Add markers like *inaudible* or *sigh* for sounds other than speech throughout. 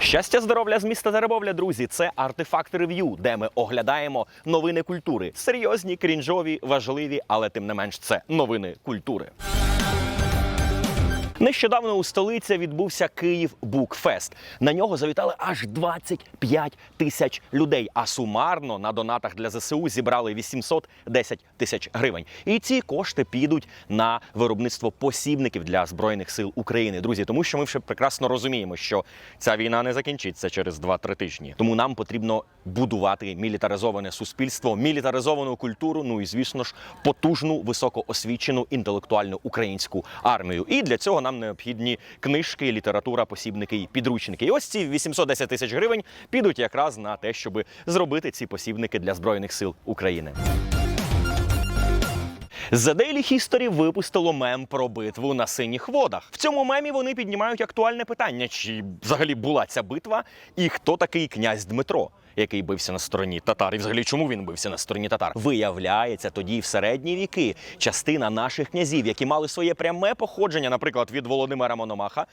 Щастя, здоров'я з міста Теребовля, друзі. Це артефакт рев'ю, де ми оглядаємо новини культури. Серйозні, крінжові, важливі, але тим не менш це новини культури. Нещодавно у столиці відбувся Київ Букфест. На нього завітали аж 25 тисяч людей. А сумарно на донатах для ЗСУ зібрали 810 тисяч гривень. І ці кошти підуть на виробництво посібників для збройних сил України. Друзі, тому що ми вже прекрасно розуміємо, що ця війна не закінчиться через 2-3 тижні. Тому нам потрібно будувати мілітаризоване суспільство, мілітаризовану культуру. Ну і звісно ж потужну, високоосвічену інтелектуальну українську армію. І для цього нам необхідні книжки, література, посібники і підручники. І ось ці 810 тисяч гривень підуть якраз на те, щоб зробити ці посібники для збройних сил України. The Daily History випустило мем про битву на синіх водах. В цьому мемі вони піднімають актуальне питання: чи взагалі була ця битва, і хто такий князь Дмитро? Який бився на стороні татар, і взагалі чому він бився на стороні татар? Виявляється, тоді в середні віки частина наших князів, які мали своє пряме походження, наприклад, від Володимира Мономаха,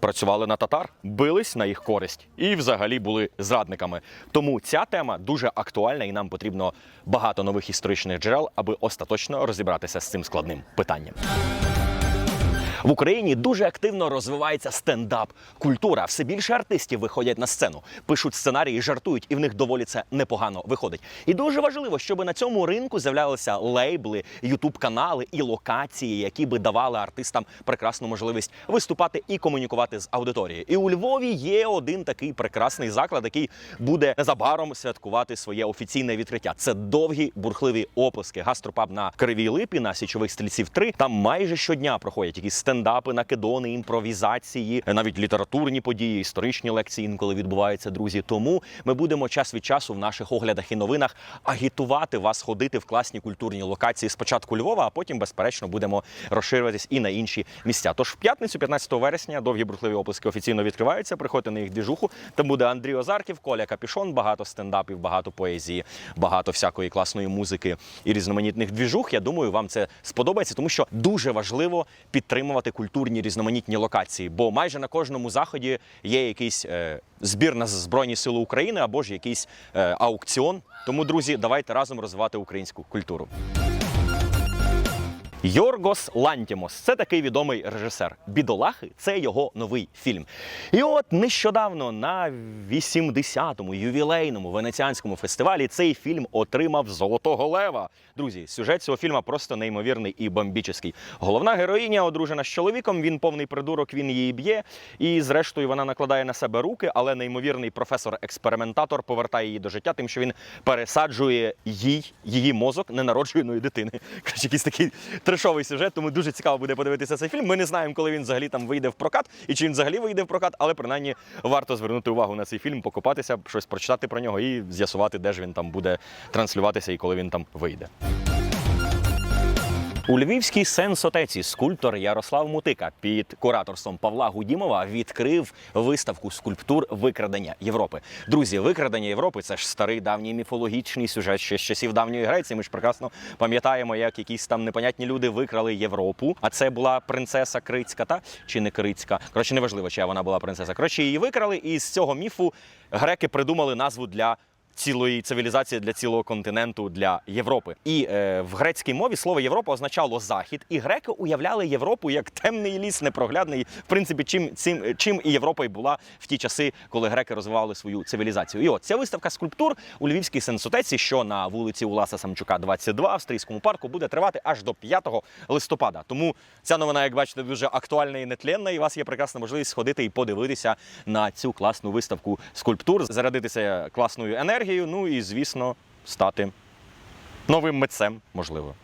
працювали на татар, бились на їх користь і взагалі були зрадниками. Тому ця тема дуже актуальна, і нам потрібно багато нових історичних джерел, аби остаточно розібратися з цим складним питанням. В Україні дуже активно розвивається стендап-культура. Все більше артистів виходять на сцену, пишуть сценарії, жартують, і в них доволі це непогано виходить. І дуже важливо, щоб на цьому ринку з'являлися лейбли, ютуб-канали і локації, які би давали артистам прекрасну можливість виступати і комунікувати з аудиторією. І у Львові є один такий прекрасний заклад, який буде незабаром святкувати своє офіційне відкриття. Це довгі бурхливі оплески. Гастропаб на Кривій Липі на січових стрільців 3. Там майже щодня проходять якісь стендапи, накидони, імпровізації, навіть літературні події, історичні лекції інколи відбуваються, друзі. Тому ми будемо час від часу в наших оглядах і новинах агітувати вас ходити в класні культурні локації спочатку Львова, а потім, безперечно, будемо розширюватись і на інші місця. Тож в п'ятницю, 15 вересня, довгі бурхливі оплески офіційно відкриваються. Приходьте на їх двіжуху. Там буде Андрій Озарків, Коля Капішон, багато стендапів, багато поезії, багато всякої класної музики і різноманітних двіжух. Я думаю, вам це сподобається, тому що дуже важливо підтримувати культурні різноманітні локації, бо майже на кожному заході є якийсь е, збір на Збройні Сили України або ж якийсь е, аукціон. Тому, друзі, давайте разом розвивати українську культуру. Йоргос Лантімос це такий відомий режисер. Бідолахи це його новий фільм. І от нещодавно на 80-му ювілейному венеціанському фестивалі цей фільм отримав Золотого Лева. Друзі, сюжет цього фільму просто неймовірний і бомбічний. Головна героїня одружена з чоловіком. Він повний придурок, він її б'є. І зрештою вона накладає на себе руки, але неймовірний професор-експериментатор повертає її до життя, тим, що він пересаджує їй її мозок ненародженої дитини. *laughs* Коротше, якийсь такий трешовий сюжет, тому дуже цікаво буде подивитися цей фільм. Ми не знаємо, коли він взагалі там вийде в прокат і чи він взагалі вийде в прокат, але принаймні варто звернути увагу на цей фільм, покопатися, щось прочитати про нього і з'ясувати, де ж він там буде транслюватися і коли він там вийде. У львівській сенсотеці скульптор Ярослав Мутика під кураторством Павла Гудімова відкрив виставку скульптур викрадення Європи. Друзі, викрадення Європи це ж старий давній міфологічний сюжет ще з часів давньої Греції. Ми ж прекрасно пам'ятаємо, як якісь там непонятні люди викрали Європу. А це була принцеса Крицька, та чи не Крицька? Коротше, неважливо, чия вона була принцеса. Коротше, її викрали, і з цього міфу греки придумали назву для цілої цивілізації для цілого континенту для Європи. І е, в грецькій мові слово Європа означало захід, і греки уявляли Європу як темний ліс, непроглядний. В принципі, чим цим чим і Європа й була в ті часи, коли греки розвивали свою цивілізацію. І от ця виставка скульптур у Львівській сенсотеці, що на вулиці Уласа Самчука, 22, в австрійському парку, буде тривати аж до 5 листопада. Тому ця новина, як бачите, дуже актуальна і нетленна. І у вас є прекрасна можливість сходити і подивитися на цю класну виставку скульптур, зарядитися класною енергією. Ну і звісно, стати новим митцем, можливо.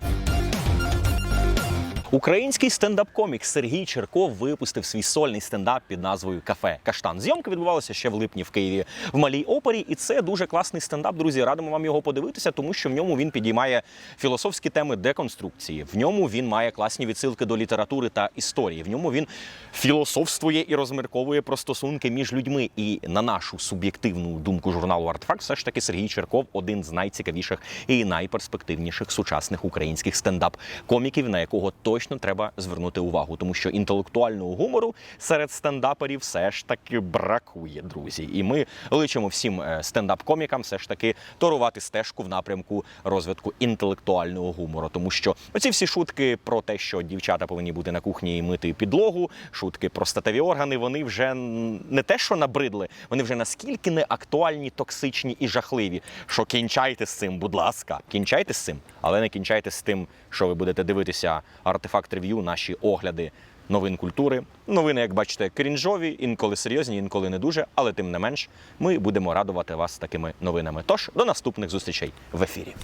Український стендап-комік Сергій Черков випустив свій сольний стендап під назвою Кафе Каштан. Зйомки відбувалися ще в липні в Києві в малій опері, і це дуже класний стендап. Друзі, радимо вам його подивитися, тому що в ньому він підіймає філософські теми деконструкції. В ньому він має класні відсилки до літератури та історії. В ньому він філософствує і розмірковує про стосунки між людьми. І на нашу суб'єктивну думку журналу Артфакт, все ж таки Сергій Черков один з найцікавіших і найперспективніших сучасних українських стендап-коміків, на якого точно точно треба звернути увагу, тому що інтелектуального гумору серед стендаперів все ж таки бракує, друзі. І ми личимо всім е, стендап-комікам все ж таки торувати стежку в напрямку розвитку інтелектуального гумору, тому що оці всі шутки про те, що дівчата повинні бути на кухні і мити підлогу, шутки про статеві органи, вони вже не те, що набридли, вони вже наскільки не актуальні, токсичні і жахливі. Що кінчайте з цим, будь ласка, кінчайте з цим, але не кінчайте з тим, що ви будете дивитися артефакт рев'ю, наші огляди новин культури. Новини, як бачите, крінжові, інколи серйозні, інколи не дуже, але тим не менш, ми будемо радувати вас такими новинами. Тож до наступних зустрічей в ефірі.